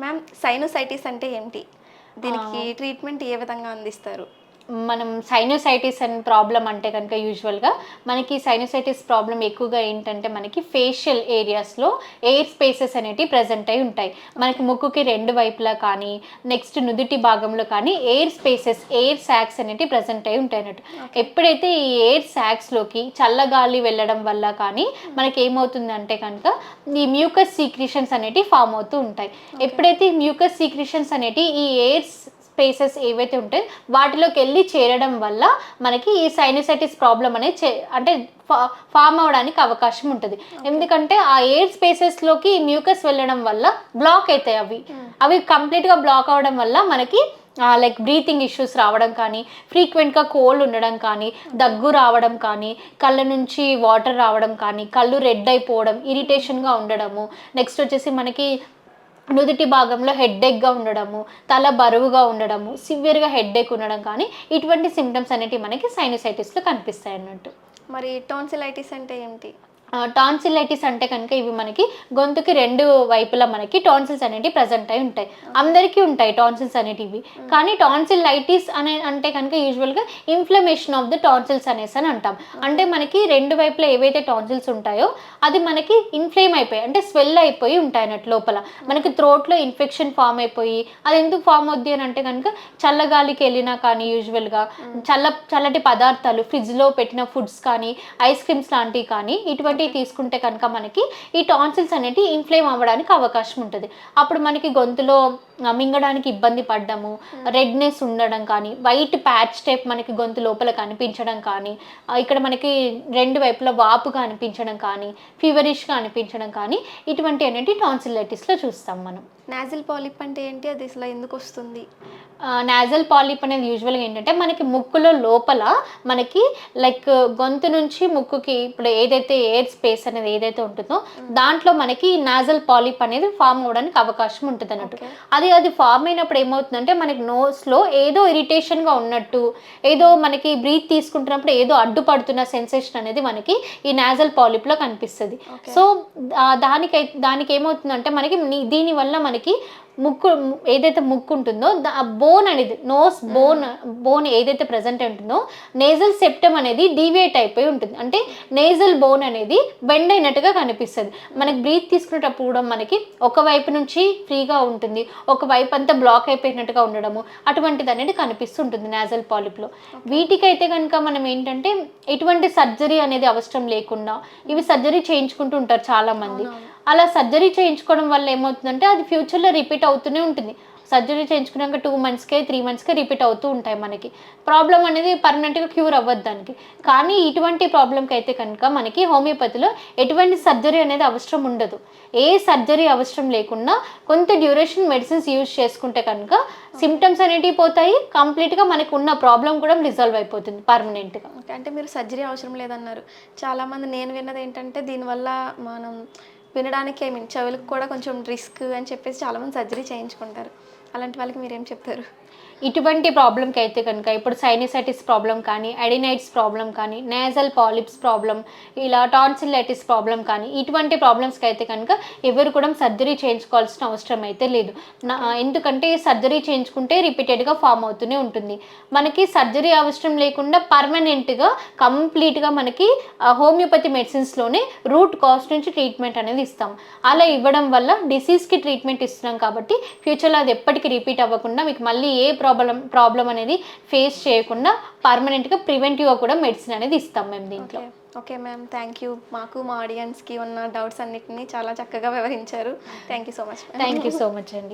Ma'am sinusitis అంటే ఏంటి? దీనికి ట్రీట్మెంట్ ఏ విధంగా అందిస్తారు? మనం సైనోసైటిస్ అని ప్రాబ్లం అంటే కనుక యూజువల్గా మనకి సైనోసైటిస్ ప్రాబ్లం ఎక్కువగా ఏంటంటే మనకి ఫేషియల్ ఏరియాస్లో ఎయిర్ స్పేసెస్ అనేటివి ప్రజెంట్ అయి ఉంటాయి. మనకి ముక్కుకి రెండు వైపులా కానీ నెక్స్ట్ నుదుటి భాగంలో కానీ ఎయిర్ స్పేసెస్ ఎయిర్ సాక్స్ అనేటివి ప్రజెంట్ అయి ఉంటాయి అన్నట్టు. ఎప్పుడైతే ఈ ఎయిర్ సాక్స్లోకి చల్లగాలి వెళ్ళడం వల్ల కానీ మనకి ఏమవుతుందంటే కనుక ఈ మ్యూకస్ సీక్రిషన్స్ అనేటివి ఫామ్ అవుతూ ఉంటాయి. ఎప్పుడైతే ఈ మ్యూకస్ సీక్రిషన్స్ అనేటివి ఈ ఎయిర్ స్పేసెస్ ఏవైతే ఉంటాయో వాటిలోకి వెళ్ళి చేరడం వల్ల మనకి ఈ సైనసైటిస్ ప్రాబ్లం అనేది అంటే ఫామ్ అవడానికి అవకాశం ఉంటుంది. ఎందుకంటే ఆ ఎయిర్ స్పేసెస్లోకి మ్యూకస్ వెళ్ళడం వల్ల బ్లాక్ అవుతాయి అవి. అవి కంప్లీట్గా బ్లాక్ అవడం వల్ల మనకి లైక్ బ్రీతింగ్ ఇష్యూస్ రావడం కానీ ఫ్రీక్వెంట్గా కోల్డ్ ఉండడం కానీ దగ్గు రావడం కానీ కళ్ళ నుంచి వాటర్ రావడం కానీ కళ్ళు రెడ్ అయిపోవడం ఇరిటేషన్గా ఉండడము. నెక్స్ట్ వచ్చేసి మనకి నుదుటి భాగంలో హెడ్డేక్గా ఉండడము తల బరువుగా ఉండడము సివియర్గా హెడ్డేక్ ఉండడం కానీ ఇటువంటి సిమ్టమ్స్ అనేటివి మనకి సైనసైటిస్లో కనిపిస్తాయి అన్నట్టు. మరి టోన్సిలైటిస్ అంటే ఏంటి టాన్సిలైటిస్ అంటే కనుక ఇవి మనకి గొంతుకి రెండు వైపులా మనకి టాన్సిల్స్ అనేటివి ప్రజెంట్ అయి ఉంటాయి. అందరికీ ఉంటాయి టాన్సిల్స్ అనేటివి. కానీ టాన్సిలైటిస్ అనే అంటే కనుక యూజువల్గా ఇన్ఫ్లమేషన్ ఆఫ్ ద టాన్సిల్స్ అనేసి అని అంటాం. అంటే మనకి రెండు వైపులా ఏవైతే టాన్సిల్స్ ఉంటాయో అది మనకి ఇన్ఫ్లేమ్ అయిపోయి అంటే స్వెల్ అయిపోయి ఉంటాయి అన్నట్టు లోపల. మనకి త్రోట్లో ఇన్ఫెక్షన్ ఫామ్ అయిపోయి అది ఎందుకు ఫామ్ అవుద్ది అని అంటే కనుక చల్లగాలికి వెళ్ళినా కానీ యూజువల్గా చల్ల చల్లటి పదార్థాలు ఫ్రిడ్జ్లో పెట్టిన ఫుడ్స్ కానీ ఐస్ క్రీమ్స్ లాంటివి కానీ ఇటువంటి ఇటువంటివి తీసుకుంటే కనుక మనకి ఈ టాన్సిల్స్ అనేటివి ఇన్ఫ్లేమ్ అవ్వడానికి అవకాశం ఉంటుంది. అప్పుడు మనకి గొంతులో మింగడానికి ఇబ్బంది పడ్డము రెడ్నెస్ ఉండడం కానీ వైట్ ప్యాచ్ టైప్ మనకి గొంతు లోపల కనిపించడం కానీ ఇక్కడ మనకి రెండు వైపులా వాపుగా అనిపించడం కానీ ఫీవరిష్గా అనిపించడం కానీ ఇటువంటి అనేటి టాన్సిలైటిస్లో చూస్తాం మనం. నాజిల్ పాలిప్ అంటే ఏంటి? అది అసలు ఎందుకు వస్తుంది? నాజల్ పాలిప్ అనేది యూజువల్గా ఏంటంటే మనకి ముక్కులో లోపల మనకి లైక్ గొంతు నుంచి ముక్కుకి ఇప్పుడు ఏదైతే ఎయిర్ స్పేస్ అనేది ఏదైతే ఉంటుందో దాంట్లో మనకి నాజల్ పాలిప్ అనేది ఫామ్ అవ్వడానికి అవకాశం ఉంటుంది అన్నట్టు. అది అది ఫామ్ అయినప్పుడు ఏమవుతుందంటే మనకి నోస్లో ఏదో ఇరిటేషన్గా ఉన్నట్టు ఏదో మనకి బ్రీత్ తీసుకుంటున్నప్పుడు ఏదో అడ్డుపడుతున్న సెన్సేషన్ అనేది మనకి ఈ నాజల్ పాలిప్లో కనిపిస్తుంది. సో దానికి దానికి ఏమవుతుందంటే మనకి దీనివల్ల మనకి ముక్కు ఏదైతే ముక్కు ఉంటుందో బోన్ అనేది నోస్ బోన్ బోన్ ఏదైతే ప్రజెంట్ ఉంటుందో నేజల్ సెప్టమ్ అనేది డీవియేట్ అయిపోయి ఉంటుంది. అంటే నేజల్ బోన్ అనేది బెండ్ అయినట్టుగా కనిపిస్తుంది. మనకి బ్రీత్ తీసుకునేటప్పుడు కూడా మనకి ఒక వైపు నుంచి ఫ్రీగా ఉంటుంది. ఒక వైపు అంతా బ్లాక్ అయిపోయినట్టుగా ఉండడము అటువంటిది అనేది కనిపిస్తుంటుంది నాజల్ పాలిప్లో వీటికైతే కనుక మనం ఏంటంటే ఎటువంటి సర్జరీ అనేది అవసరం లేకుండా ఇవి సర్జరీ చేయించుకుంటూ ఉంటారు చాలా మంది అలా సర్జరీ చేయించుకోవడం వల్ల ఏమవుతుందంటే అది ఫ్యూచర్లో రిపీట్ అవుతూనే ఉంటుంది. సర్జరీ చేయించుకున్నాక టూ మంత్స్కే త్రీ మంత్స్కే రిపీట్ అవుతూ ఉంటాయి మనకి. ప్రాబ్లం అనేది పర్మనెంట్గా క్యూర్ అవ్వదు దానికి. కానీ ఇటువంటి ప్రాబ్లంకి అయితే కనుక మనకి హోమియోపతిలో ఎటువంటి సర్జరీ అనేది అవసరం ఉండదు. ఏ సర్జరీ అవసరం లేకుండా కొంత డ్యూరేషన్ మెడిసిన్స్ యూజ్ చేసుకుంటే కనుక సిమ్టమ్స్ అనేటివి పోతాయి. కంప్లీట్గా మనకు ఉన్న ప్రాబ్లం కూడా రిజాల్వ్ అయిపోతుంది పర్మనెంట్గా. అంటే మీరు సర్జరీ అవసరం లేదన్నారు. చాలామంది నేను విన్నది ఏంటంటే దీనివల్ల మనం వినడానికి ఐ మీన్ చెవులకు కూడా కొంచెం రిస్క్ అని చెప్పేసి చాలామంది సర్జరీ చేయించుకుంటారు. అలాంటి వాళ్ళకి మీరేం చెప్తారు? ఇటువంటి ప్రాబ్లంకి అయితే కనుక ఇప్పుడు సైనిసైటిస్ ప్రాబ్లం కానీ అడినైట్స్ ప్రాబ్లం కానీ నేజల్ పాలిప్స్ ప్రాబ్లం ఇలా టాన్సిలైటిస్ ప్రాబ్లం కానీ ఇటువంటి ప్రాబ్లమ్స్కి అయితే కనుక ఎవరు కూడా సర్జరీ చేయించుకోవాల్సిన అవసరం అయితే లేదు. నా ఎందుకంటే సర్జరీ చేయించుకుంటే రిపీటెడ్గా ఫామ్ అవుతూనే ఉంటుంది. మనకి సర్జరీ అవసరం లేకుండా పర్మనెంట్గా కంప్లీట్గా మనకి హోమియోపతి మెడిసిన్స్లోనే రూట్ కాస్ట్ నుంచి ట్రీట్మెంట్ అనేది ఇస్తాం. అలా ఇవ్వడం వల్ల డిసీజ్కి ట్రీట్మెంట్ ఇస్తున్నాం కాబట్టి ఫ్యూచర్లో అది ఎప్పటికీ రిపీట్ అవ్వకుండా మీకు మళ్ళీ ఏ ప్రాబ్లం ప్రాబ్లం అనేది ఫేస్ చేయకుండా పర్మనెంట్గా ప్రివెంటివ్గా కూడా మెడిసిన్ అనేది ఇస్తాం మేము దీంట్లో. Okay okay ma'am thank you మాకు మా ఆడియన్స్కి ఉన్న డౌట్స్ అన్నిటిని చాలా చక్కగా వివరించారు. Thank you so much thank you so much అండి.